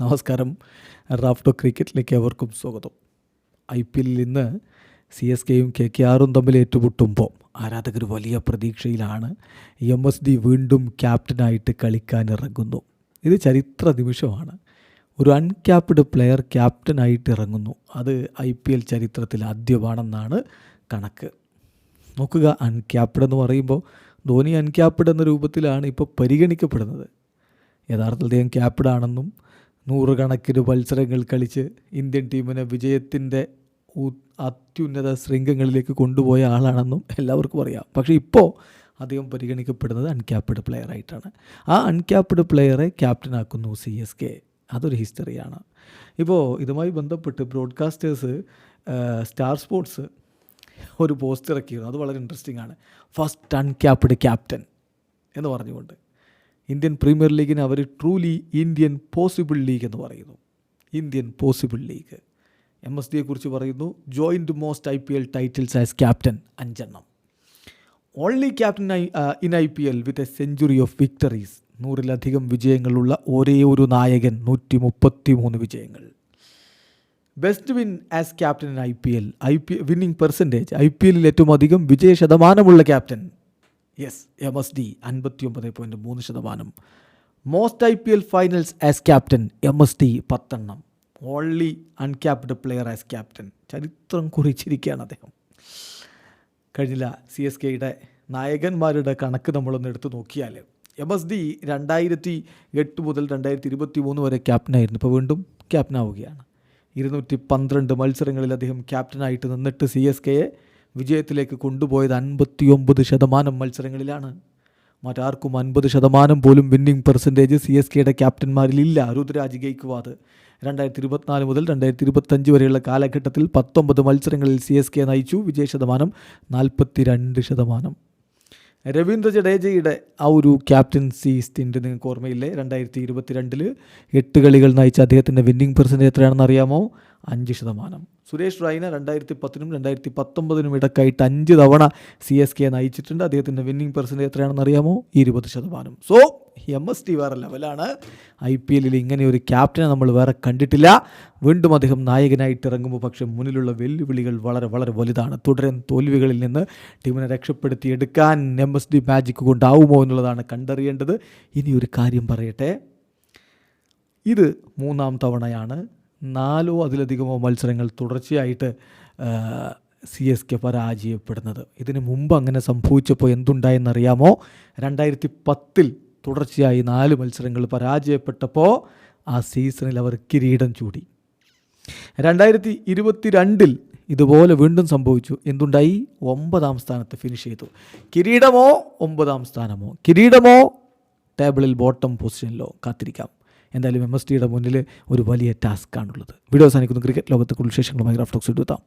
നമസ്കാരം. റാഫ്റ്റോ ക്രിക്കറ്റിലേക്ക് അവർക്കും സ്വാഗതം. ഐ പി എല്ലിൽ ഇന്ന് സി എസ് കെയും കെ കെ ആറും തമ്മിൽ ഏറ്റുമുട്ടുമ്പോൾ ആരാധകർ വലിയ പ്രതീക്ഷയിലാണ് എം എസ് ഡി വീണ്ടും ക്യാപ്റ്റനായിട്ട് കളിക്കാൻ ഇറങ്ങുന്നു. ഇത് ചരിത്ര നിമിഷമാണ്. ഒരു അൺക്യാപ്ഡ് പ്ലെയർ ക്യാപ്റ്റനായിട്ട് ഇറങ്ങുന്നു. അത് ഐ പി എൽ ചരിത്രത്തിൽ ആദ്യമാണെന്നാണ് കണക്ക്. നോക്കുക അൺക്യാപ്ഡ് എന്ന് പറയുമ്പോൾ ധോനി അൺക്യാപ്ഡ് എന്ന രൂപത്തിലാണ് ഇപ്പോൾ പരിഗണിക്കപ്പെടുന്നത്. യഥാർത്ഥത്തിൽ അദ്ദേഹം ക്യാപ്ഡ് ആണെന്നും നൂറുകണക്കിന് മത്സരങ്ങൾ കളിച്ച് ഇന്ത്യൻ ടീമിനെ വിജയത്തിന്റെ അത്യുന്നത ശൃംഗങ്ങളിലേക്ക് കൊണ്ടുപോയ ആളാണെന്നും എല്ലാവർക്കും അറിയാം. പക്ഷേ ഇപ്പോൾ അദ്ദേഹം പരിഗണിക്കപ്പെടുന്നത് അൺക്യാപ്ഡ് പ്ലെയർ ആയിട്ടാണ് ആ അൺക്യാപ്ഡ് പ്ലെയറെ ക്യാപ്റ്റനാക്കുന്നു സി എസ് കെ. അതൊരു ഹിസ്റ്ററിയാണ്. ഇപ്പോൾ ഇതുമായി ബന്ധപ്പെട്ട് ബ്രോഡ്കാസ്റ്റേഴ്സ് സ്റ്റാർ സ്പോർട്സ് ഒരു പോസ്റ്റ് ഇറക്കിയിരുന്നു അത് വളരെ ഇൻട്രസ്റ്റിംഗ് ആണ്. ഫസ്റ്റ് അൺക്യാപ്ഡ് ക്യാപ്റ്റൻ എന്ന് പറഞ്ഞുകൊണ്ട്. ഇന്ത്യൻ പ്രീമിയർ ലീഗിന് അവർ ട്രൂലി ഇന്ത്യൻ പോസിബിൾ ലീഗ് എന്ന് പറയുന്നു. Indian possible league. M S ഡിയെക്കുറിച്ച് പറയുന്നു joint most I P L titles as captain അഞ്ചെണ്ണം. Only captain in I P L with a century of victories നൂറിലധികം വിജയങ്ങളുള്ള ഒരേ ഒരു നായകൻ നൂറ്റി മുപ്പത്തി മൂന്ന് വിജയങ്ങൾ best win as captain in I P L I P winning percentage I P എല്ലിൽ ഏറ്റവും അധികം വിജയ ശതമാനമുള്ള captain yes M S D അൻപത്തി ഒമ്പത് പോയിന്റ് മൂന്ന് ശതമാനം. Most I P L finals as captain M S D പത്തെണ്ണം. Only uncapped player as captain ചരിത്രം കുറിച്ചിരിക്കുകയാണ് അദ്ദേഹം. കഴിഞ്ഞില്ല സി എസ് കെയുടെ നായകന്മാരുടെ കണക്ക് നമ്മളൊന്ന് എടുത്തു നോക്കിയാൽ എം എസ് ഡി രണ്ടായിരത്തി എട്ട് മുതൽ രണ്ടായിരത്തി ഇരുപത്തി മൂന്ന് വരെ ക്യാപ്റ്റനായിരുന്നു ഇപ്പോൾ വീണ്ടും ക്യാപ്റ്റനാവുകയാണ് ഇരുന്നൂറ്റി പന്ത്രണ്ട് മത്സരങ്ങളിൽ അദ്ദേഹം ക്യാപ്റ്റനായിട്ട് നിന്നിട്ട് സി എസ് കെയെ വിജയത്തിലേക്ക് കൊണ്ടുപോയത് അൻപത്തി ഒമ്പത് ശതമാനം മത്സരങ്ങളിലാണ്. മറ്റാർക്കും അൻപത് ശതമാനം പോലും വിന്നിംഗ് പെർസെന്റേജ് സി എസ് കെയുടെ ക്യാപ്റ്റന്മാരിലില്ല രുദ്രാജ് ഗെയ്ക്വാദ് രണ്ടായിരത്തി ഇരുപത്തിനാല് മുതൽ രണ്ടായിരത്തി ഇരുപത്തഞ്ച് വരെയുള്ള കാലഘട്ടത്തിൽ പത്തൊമ്പത് മത്സരങ്ങളിൽ സി എസ് കെ നയിച്ചു. വിജയ ശതമാനം നാൽപ്പത്തി രണ്ട് ശതമാനം. രവീന്ദ്ര ജഡേജയുടെ ആ ഒരു ക്യാപ്റ്റൻസി സ്റ്റിന്റ് നിങ്ങൾക്ക് ഓർമ്മയില്ലേ? രണ്ടായിരത്തി ഇരുപത്തിരണ്ടിൽ എട്ട് കളികൾ നയിച്ച അദ്ദേഹത്തിന്റെ വിന്നിംഗ് പെർസെന്റേജ് എത്രയാണെന്ന് അറിയാമോ? അഞ്ച് ശതമാനം. സുരേഷ് റൈന രണ്ടായിരത്തി പത്തിനും രണ്ടായിരത്തി പത്തൊമ്പതിനും ഇടക്കായിട്ട് അഞ്ച് തവണ സി എസ് കെ നയിച്ചിട്ടുണ്ട്. അദ്ദേഹത്തിന്റെ വിന്നിംഗ് പെർസെന്റേജ് എത്രയാണെന്ന് അറിയാമോ? ഇരുപത് ശതമാനം. സോ എം എസ് ടി വേറെ ലെവലാണ് ഐ പി എല്ലിൽ ഇങ്ങനെ ഒരു ക്യാപ്റ്റനെ നമ്മൾ വേറെ കണ്ടിട്ടില്ല. വീണ്ടും അദ്ദേഹം നായകനായിട്ട് ഇറങ്ങുമ്പോൾ പക്ഷേ മുന്നിലുള്ള വെല്ലുവിളികൾ വളരെ വളരെ വലുതാണ്. തുടരെ തോൽവികളിൽ നിന്ന് ടീമിനെ രക്ഷപ്പെടുത്തി എടുക്കാൻ എം എസ് ഡി മാജിക് കൊണ്ടാവുമോ എന്നുള്ളതാണ് കണ്ടറിയേണ്ടത്. ഇനി ഒരു കാര്യം പറയട്ടെ. ഇത് മൂന്നാം തവണയാണ് നാലോ അതിലധികമോ മത്സരങ്ങൾ തുടർച്ചയായിട്ട് സി എസ് കെ പരാജയപ്പെടുന്നത്. ഇതിനു മുമ്പ് അങ്ങനെ സംഭവിച്ചപ്പോൾ എന്തുണ്ടായെന്നറിയാമോ? രണ്ടായിരത്തി പത്തിൽ തുടർച്ചയായി നാല് മത്സരങ്ങൾ പരാജയപ്പെട്ടപ്പോൾ ആ സീസണിൽ അവർ കിരീടം ചൂടി. രണ്ടായിരത്തി ഇരുപത്തി രണ്ടിൽ ഇതുപോലെ വീണ്ടും സംഭവിച്ചു. എന്തുണ്ടായി? ഒമ്പതാം സ്ഥാനത്ത് ഫിനിഷ് ചെയ്തു. കിരീടമോ? ഒമ്പതാം സ്ഥാനമോ? കിരീടമോ? ടേബിളിൽ ബോട്ടം പൊസിഷനിലോ കാത്തിരിക്കാം. എന്തായാലും എം എസ് ടിയുടെ മുന്നിൽ ഒരു വലിയ ടാസ്ക്കാണുള്ളത് വീഡിയോ അവസാനിക്കുന്നു. ക്രിക്കറ്റ് ലോകത്തെ കൂടുതൽ വിശേഷങ്ങളുമായി റാഫ്റ്റോക്സ് എടുത്താം